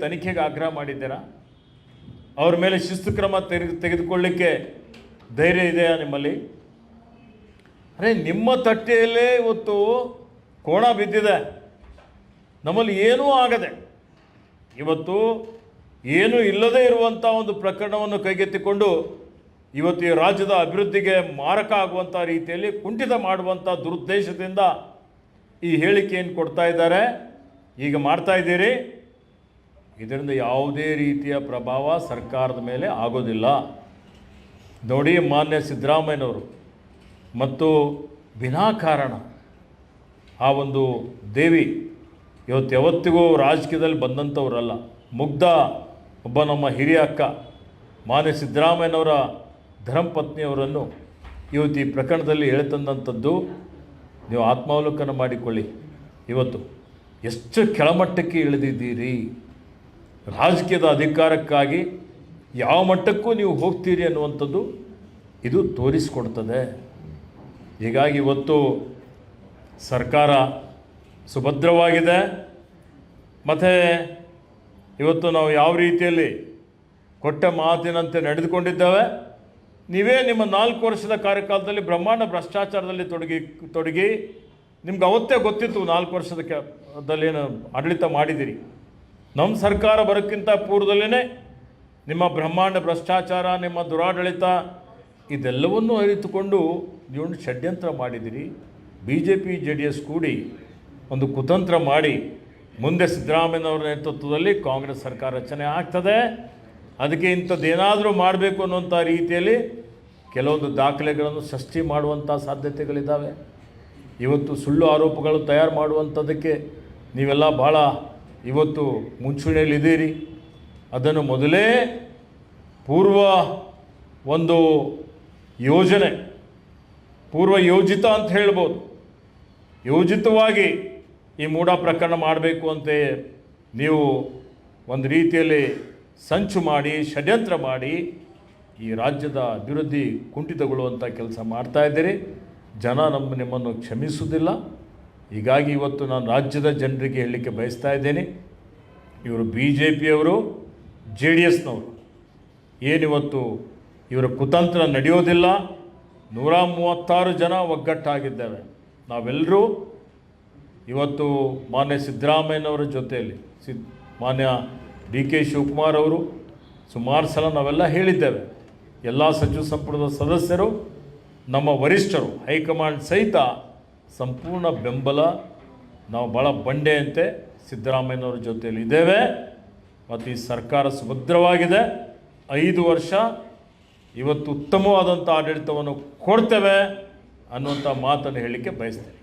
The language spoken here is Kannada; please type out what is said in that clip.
ತನಿಖೆಗೆ ಆಗ್ರಹ ಮಾಡಿದ್ದೀರಾ? ಅವ್ರ ಮೇಲೆ ಶಿಸ್ತು ಕ್ರಮ ತೆಗೆದು ತೆಗೆದುಕೊಳ್ಳಿಕ್ಕೆ ಧೈರ್ಯ ಇದೆಯಾ ನಿಮ್ಮಲ್ಲಿ? ಅರೆ, ನಿಮ್ಮ ತಟ್ಟೆಯಲ್ಲೇ ಇವತ್ತು ಕೋಣ ಬಿದ್ದಿದೆ. ನಮ್ಮಲ್ಲಿ ಏನೂ ಆಗದೆ. ಇವತ್ತು ಏನೂ ಇಲ್ಲದೇ ಇರುವಂಥ ಒಂದು ಪ್ರಕರಣವನ್ನು ಕೈಗೆತ್ತಿಕೊಂಡು ಇವತ್ತು ಈ ರಾಜ್ಯದ ಅಭಿವೃದ್ಧಿಗೆ ಮಾರಕ ಆಗುವಂಥ ರೀತಿಯಲ್ಲಿ ಕುಂಠಿತ ಮಾಡುವಂಥ ದುರುದ್ದೇಶದಿಂದ ಈ ಹೇಳಿಕೆಯನ್ನು ಕೊಡ್ತಾ ಇದ್ದಾರೆ. ಈಗ ಮಾಡ್ತಾ ಇದ್ದೀರಿ. ಇದರಿಂದ ಯಾವುದೇ ರೀತಿಯ ಪ್ರಭಾವ ಸರ್ಕಾರದ ಮೇಲೆ ಆಗೋದಿಲ್ಲ. ನೋಡಿ ಮಾನ್ಯ ಸಿದ್ದರಾಮಯ್ಯನವರು. ಮತ್ತು ವಿನಾಕಾರಣ ಆ ಒಂದು ದೇವಿ ಇವತ್ತು ಯಾವತ್ತಿಗೂ ರಾಜಕೀಯದಲ್ಲಿ ಬಂದಂಥವ್ರಲ್ಲ. ಮುಗ್ಧ ಒಬ್ಬ ನಮ್ಮ ಹಿರಿಯ ಅಕ್ಕ. ಮಾನ್ಯ ಸಿದ್ದರಾಮಯ್ಯನವರ ಧರ್ಮಪತ್ನಿಯವರನ್ನು ಇವತ್ತು ಈ ಪ್ರಕರಣದಲ್ಲಿ ಹೇಳ್ತಂದಂಥದ್ದು ನೀವು ಆತ್ಮಾವಲೋಕನ ಮಾಡಿಕೊಳ್ಳಿ. ಇವತ್ತು ಎಷ್ಟು ಕೆಳಮಟ್ಟಕ್ಕೆ ಇಳಿದಿದ್ದೀರಿ? ರಾಜಕೀಯದ ಅಧಿಕಾರಕ್ಕಾಗಿ ಯಾವ ಮಟ್ಟಕ್ಕೂ ನೀವು ಹೋಗ್ತೀರಿ ಅನ್ನುವಂಥದ್ದು ಇದು ತೋರಿಸ್ಕೊಡ್ತದೆ. ಹೀಗಾಗಿ ಇವತ್ತು ಸರ್ಕಾರ ಸುಭದ್ರವಾಗಿದೆ. ಮತ್ತು ಇವತ್ತು ನಾವು ಯಾವ ರೀತಿಯಲ್ಲಿ ಕೊಟ್ಟ ಮಾತಿನಂತೆ ನಡೆದುಕೊಂಡಿದ್ದೇವೆ. ನೀವೇ ನಿಮ್ಮ ನಾಲ್ಕು ವರ್ಷದ ಕಾರ್ಯಕಾಲದಲ್ಲಿ ಬ್ರಹ್ಮಾಂಡ ಭ್ರಷ್ಟಾಚಾರದಲ್ಲಿ ತೊಡಗಿ ತೊಡಗಿ ನಿಮ್ಗೆ ಅವತ್ತೇ ಗೊತ್ತಿತ್ತು ನಾಲ್ಕು ವರ್ಷದ ಏನು ಆಡಳಿತ ಮಾಡಿದ್ದೀರಿ. ನಮ್ಮ ಸರ್ಕಾರ ಬರೋಕ್ಕಿಂತ ಪೂರ್ವದಲ್ಲೇ ನಿಮ್ಮ ಬ್ರಹ್ಮಾಂಡ ಭ್ರಷ್ಟಾಚಾರ, ನಿಮ್ಮ ದುರಾಡಳಿತ ಇದೆಲ್ಲವನ್ನೂ ಅರಿತುಕೊಂಡು ನೀವು ಷಡ್ಯಂತ್ರ ಮಾಡಿದಿರಿ. B J P J D S ಕೂಡಿ ಒಂದು ಕುತಂತ್ರ ಮಾಡಿ ಮುಂದೆ ಸಿದ್ದರಾಮಯ್ಯನವರ ನೇತೃತ್ವದಲ್ಲಿ ಕಾಂಗ್ರೆಸ್ ಸರ್ಕಾರ ರಚನೆ ಆಗ್ತದೆ. ಅದಕ್ಕೆ ಇಂಥದ್ದೇನಾದರೂ ಮಾಡಬೇಕು ಅನ್ನುವಂಥ ರೀತಿಯಲ್ಲಿ ಕೆಲವೊಂದು ದಾಖಲೆಗಳನ್ನು ಸೃಷ್ಟಿ ಮಾಡುವಂಥ ಸಾಧ್ಯತೆಗಳಿದ್ದಾವೆ. ಇವತ್ತು ಸುಳ್ಳು ಆರೋಪಗಳು ತಯಾರು ಮಾಡುವಂಥದ್ದಕ್ಕೆ ನೀವೆಲ್ಲ ಭಾಳ ಇವತ್ತು ಮುಂಚೂಣಿಯಲ್ಲಿದ್ದೀರಿ. ಅದನ್ನು ಮೊದಲೇ ಪೂರ್ವ ಒಂದು ಯೋಜನೆ, ಪೂರ್ವ ಯೋಜಿತ ಅಂತ ಹೇಳ್ಬೋದು. ಯೋಜಿತವಾಗಿ ಈ ಮೂಢ ಪ್ರಕರಣ ಮಾಡಬೇಕು ಅಂತ ನೀವು ಒಂದು ರೀತಿಯಲ್ಲಿ ಸಂಚು ಮಾಡಿ, ಷಡ್ಯಂತ್ರ ಮಾಡಿ ಈ ರಾಜ್ಯದ ಅಭಿವೃದ್ಧಿ ಕುಂಠಿತಗೊಳ್ಳುವಂಥ ಕೆಲಸ ಮಾಡ್ತಾ ಇದ್ದೀರಿ. ಜನ ನಮ್ಮ ನಿಮ್ಮನ್ನು ಕ್ಷಮಿಸುವುದಿಲ್ಲ. ಹೀಗಾಗಿ ಇವತ್ತು ನಾನು ರಾಜ್ಯದ ಜನರಿಗೆ ಹೇಳಲಿಕ್ಕೆ ಬಯಸ್ತಾ ಇದ್ದೇನೆ. ಇವರು ಬಿ ಜೆ ಪಿಯವರು ಜೆ ಡಿ ಎಸ್ನವರು ಏನಿವತ್ತು ಇವರ ಕುತಂತ್ರ ನಡೆಯೋದಿಲ್ಲ. ನೂರ ಮೂವತ್ತಾರು ಜನ ಒಗ್ಗಟ್ಟಾಗಿದ್ದೇವೆ. ನಾವೆಲ್ಲರೂ ಇವತ್ತು ಮಾನ್ಯ ಸಿದ್ದರಾಮಯ್ಯನವರ ಜೊತೆಯಲ್ಲಿ ಸಿದ್ ಮಾನ್ಯ ಡಿ ಕೆ ಶಿವಕುಮಾರ್ ಅವರು ಸುಮಾರು ಸಲ ನಾವೆಲ್ಲ ಹೇಳಿದ್ದೇವೆ. ಎಲ್ಲ ಸಚಿವ ಸಂಪುಟದ ಸದಸ್ಯರು, ನಮ್ಮ ವರಿಷ್ಠರು, ಹೈಕಮಾಂಡ್ ಸಹಿತ ಸಂಪೂರ್ಣ ಬೆಂಬಲ ನಾವು ಭಾಳ ಬಂಡೆಯಂತೆ ಸಿದ್ದರಾಮಯ್ಯನವರ ಜೊತೆಯಲ್ಲಿ ಇದ್ದೇವೆ. ಮತ್ತು ಈ ಸರ್ಕಾರ ಸುಭದ್ರವಾಗಿದೆ. ಐದು ವರ್ಷ ಇವತ್ತು ಉತ್ತಮವಾದಂಥ ಆಡಳಿತವನ್ನು ಕೊಡ್ತೇವೆ ಅನ್ನುವಂಥ ಮಾತನ್ನು ಹೇಳಲಿಕ್ಕೆ ಬಯಸ್ತೇನೆ.